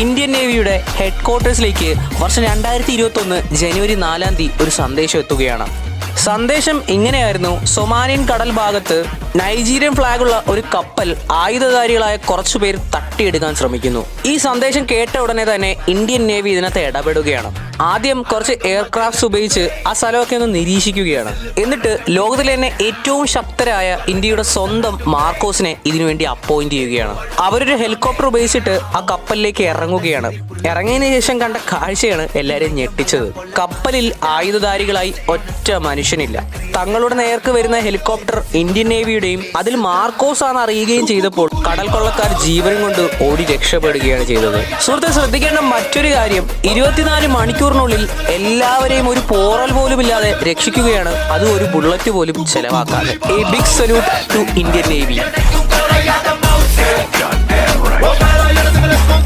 Indian നേവിയുടെ head ക്വാർട്ടേഴ്സിലേക്ക് വർഷം രണ്ടായിരത്തി ഇരുപത്തി ഒന്ന് ജനുവരി നാലാം തീയതി ഒരു സന്ദേശം എത്തുകയാണ്. സന്ദേശം ഇങ്ങനെയായിരുന്നു. സൊമാനിയൻ കടൽ ഭാഗത്ത് നൈജീരിയൻ ഫ്ലാഗുള്ള ഒരു കപ്പൽ ആയുധധാരികളായ കുറച്ചു പേർ തട്ടിയെടുക്കാൻ ശ്രമിക്കുന്നു. ഈ സന്ദേശം കേട്ട ഉടനെ തന്നെ ഇന്ത്യൻ നേവി ഇതിനകത്ത് ഇടപെടുകയാണ്. ആദ്യം കുറച്ച് എയർക്രാഫ്റ്റ്സ് ഉപയോഗിച്ച് ആ സ്ഥലമൊക്കെ ഒന്ന് നിരീക്ഷിക്കുകയാണ്. എന്നിട്ട് ലോകത്തിലെ തന്നെ ഏറ്റവും ശക്തരായ ഇന്ത്യയുടെ സ്വന്തം മാർക്കോസിനെ ഇതിനുവേണ്ടി അപ്പോയിന്റ് ചെയ്യുകയാണ്. അവരൊരു ഹെലികോപ്റ്റർ ഉപയോഗിച്ചിട്ട് ആ കപ്പലിലേക്ക് ഇറങ്ങുകയാണ്. ഇറങ്ങിയതിനു ശേഷം കണ്ട കാഴ്ചയാണ് എല്ലാവരെയും ഞെട്ടിച്ചത്. കപ്പലിൽ ആയുധധാരികളായി ഒറ്റ മനുഷ്യനില്ല. തങ്ങളുടെ നേർക്ക് വരുന്ന ഹെലികോപ്റ്റർ ഇന്ത്യൻ നേവിയുടെയും അതിൽ മാർക്കോസ് ആണ് അറിയുകയും ചെയ്തപ്പോൾ കടൽ കൊള്ളക്കാർ ജീവനും കൊണ്ട് ഓടി രക്ഷപ്പെടുകയാണ് ചെയ്തത്. സുഹൃത്തെ ശ്രദ്ധിക്കേണ്ട മറ്റൊരു കാര്യം ഇരുപത്തിനാല് മണിക്കൂറിനുള്ളിൽ എല്ലാവരെയും ഒരു പോറൽ പോലും ഇല്ലാതെ രക്ഷിക്കുകയാണ്. അത് ഒരു ബുള്ളറ്റ് പോലും ചെലവാക്കാതെ. A big salute to Indian Navy